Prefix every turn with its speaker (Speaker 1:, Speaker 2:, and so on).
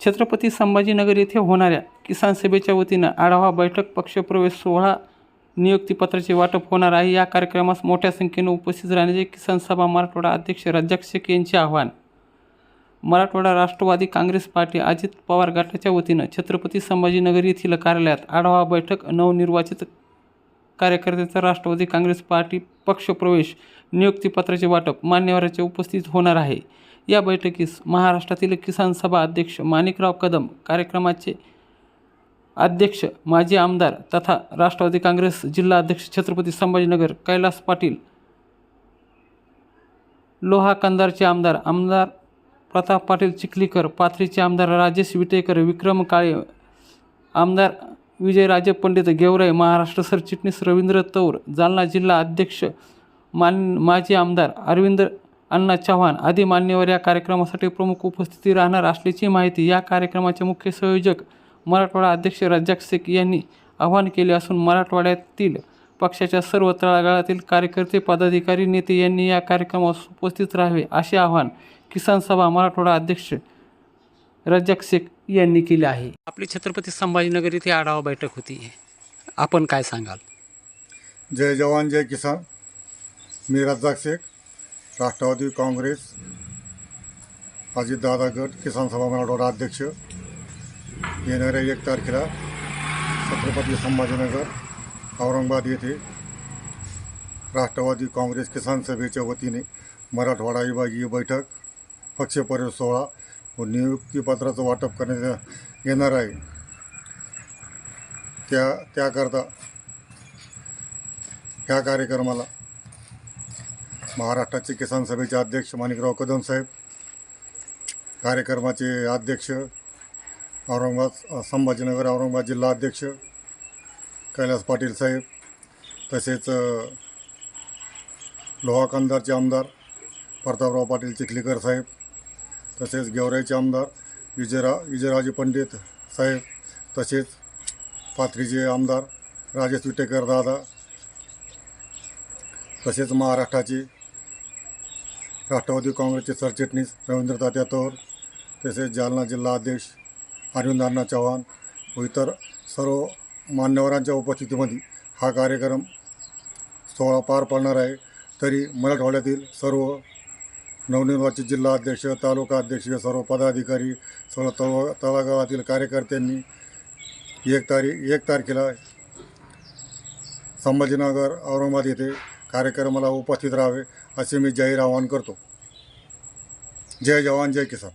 Speaker 1: छत्रपती संभाजीनगर येथे होणाऱ्या किसान सभेच्या वतीनं आढावा बैठक पक्षप्रवेश सोहळा नियुक्तीपत्राचे वाटप होणार आहे. या कार्यक्रमास मोठ्या संख्येनं उपस्थित राहण्याचे किसान सभा मराठवाडा अध्यक्ष राज्याक्षक यांचे आवाहन. मराठवाडा राष्ट्रवादी काँग्रेस पार्टी अजित पवार गटाच्या वतीनं छत्रपती संभाजीनगर येथील कार्यालयात आढावा बैठक नवनिर्वाचित कार्यकर्त्यांचा राष्ट्रवादी काँग्रेस पार्टी पक्षप्रवेश नियुक्तीपत्राचे वाटप मान्यवरांच्या उपस्थित होणार आहे. या बैठकीस महाराष्ट्रातील किसान सभा अध्यक्ष माणिकराव कदम कार्यक्रमाचे अध्यक्ष माजी आमदार तथा राष्ट्रवादी काँग्रेस जिल्हा अध्यक्ष छत्रपती संभाजीनगर कैलास पाटील लोहा कंदारचे आमदार आमदार प्रताप पाटील चिखलीकर पाथरीचे आमदार राजेश विटेकर विक्रम काळे आमदार विजयराजे पंडित गेवराई महाराष्ट्र सरचिटणीस रवींद्र तौर जालना जिल्हा अध्यक्ष मान माजी आमदार अरविंद अण्णा चव्हाण आदी मान्यवर या कार्यक्रमासाठी प्रमुख उपस्थिती राहणार असल्याची माहिती या कार्यक्रमाचे मुख्य संयोजक मराठवाडा अध्यक्ष रज्जाक शेख यांनी आवाहन केले असून मराठवाड्यातील पक्षाच्या सर्व तळागाळातील कार्यकर्ते पदाधिकारी नेते यांनी या कार्यक्रमास उपस्थित राहावे असे आवाहन किसान सभा मराठवाडा अध्यक्ष रज्जाक शेख यांनी केले आहे. आपली छत्रपती संभाजीनगर येथे आढावा बैठक होती. आपण काय सांगाल?
Speaker 2: जय जवान जय किसान. मी रज्जाक शेख. राष्ट्रवादी काँग्रेस अजितदादा गट किसान सभा मराठवाडा अध्यक्ष येणाऱ्या एक तारखेला छत्रपती संभाजीनगर औरंगाबाद येथे राष्ट्रवादी काँग्रेस किसान सभेच्या वतीने मराठवाडा विभागीय बैठक पक्षप्रवेश सोहळा व नियुक्तीपत्राचं वाटप करण्यात येणार आहे. त्या त्याकरता ह्या कार्यक्रमाला महाराष्ट्राचे किसान सभेचे अध्यक्ष माणिकराव कदम साहेब कार्यक्रमाचे अध्यक्ष औरंगाबाद संभाजीनगर औरंगाबाद जिल्हा अध्यक्ष कैलास पाटील साहेब तसेच अ, लोहा आमदार प्रतापराव पाटील चिखलीकर साहेब तसेच गेवराईचे आमदार विजयरा विजयराजे पंडित साहेब तसेच पाथरीचे आमदार राजेश विटेकर दादा तसेच महाराष्ट्राचे राष्ट्रवादी काँग्रेसचे सरचिटणीस रवींद्र तात्या तौर तसेच जालना जिल्हा अध्यक्ष अरविंद अण्णा चव्हाण व इतर सर्व मान्यवरांच्या उपस्थितीमध्ये हा कार्यक्रम सोहळा पार पडणार आहे. तरी मराठवाड्यातील सर्व नवनिर्वाचित जिल्हा अध्यक्ष तालुका अध्यक्ष सर्व पदाधिकारी सर्व तळ तळागाळातील कार्यकर्त्यांनी एक तारीख एक तारखेला संभाजीनगर औरंगाबाद येथे कार्यक्रमाला उपस्थित राहावे असे मी जाहीर आवाहन करतो. जय जवान जय किसान.